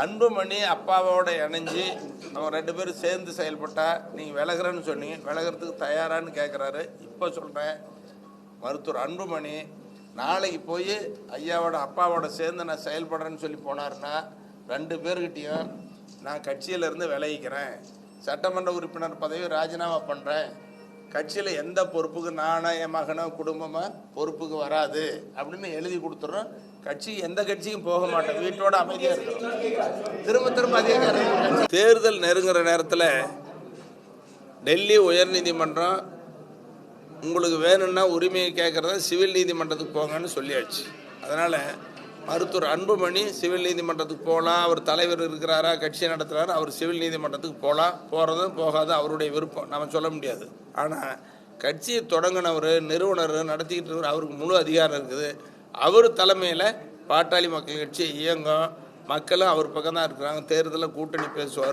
அன்புமணி அப்பாவோட இணைஞ்சு அவங்க ரெண்டு பேரும் சேர்ந்து செயல்பட்டால் நீங்கள் விலகுறேன்னு சொன்னீங்க. விலகிறதுக்கு தயாரான்னு கேட்குறாரு இப்போ சொல்கிறேன் மருத்துவர் அன்புமணி நாளைக்கு போய் ஐயாவோட அப்பாவோட சேர்ந்து நான் செயல்படுறேன்னு சொல்லி போனாருன்னா ரெண்டு பேர்கிட்டையும் நான் கட்சியிலேருந்து விளைவிக்கிறேன் சட்டமன்ற உறுப்பினர் பதவி ராஜினாமா பண்ணுறேன் கட்சியில் எந்த பொறுப்புக்கு நானோ என் மகனோ குடும்பமோ பொறுப்புக்கு வராது அப்படின்னு எழுதி கொடுத்துட்றோம் கட்சி எந்த கட்சியும் போக மாட்டோம். வீட்டோட அமைதியாக இருக்கிறோம் திரும்ப திரும்ப அதே தேர்தல் நெருங்குற நேரத்தில் டெல்லி உயர்நீதிமன்றம் உங்களுக்கு வேணும்னா உரிமையை கேட்குறத சிவில் நீதிமன்றத்துக்கு போங்கன்னு சொல்லியாச்சு. அதனால் மருத்துவர் அன்புமணி சிவில் நீதிமன்றத்துக்கு போகலாம் அவர் தலைவர் இருக்கிறாரா கட்சி நடத்துகிறாரா அவர் சிவில் நீதிமன்றத்துக்கு போகலாம் போகிறதும் போகாது அவருடைய விருப்பம். நம்ம சொல்ல முடியாது. ஆனால் கட்சியை தொடங்கினவர் நிறுவனர் நடத்திக்கிட்டு இருக்கிற அவருக்கு முழு அதிகாரம் இருக்குது. அவர் தலைமையில் பாட்டாளி மக்கள் கட்சி இயங்கும். மக்களும் அவர் பக்கம் தான் இருக்கிறாங்க. தேர்தலில் கூட்டணி பேசுவார்.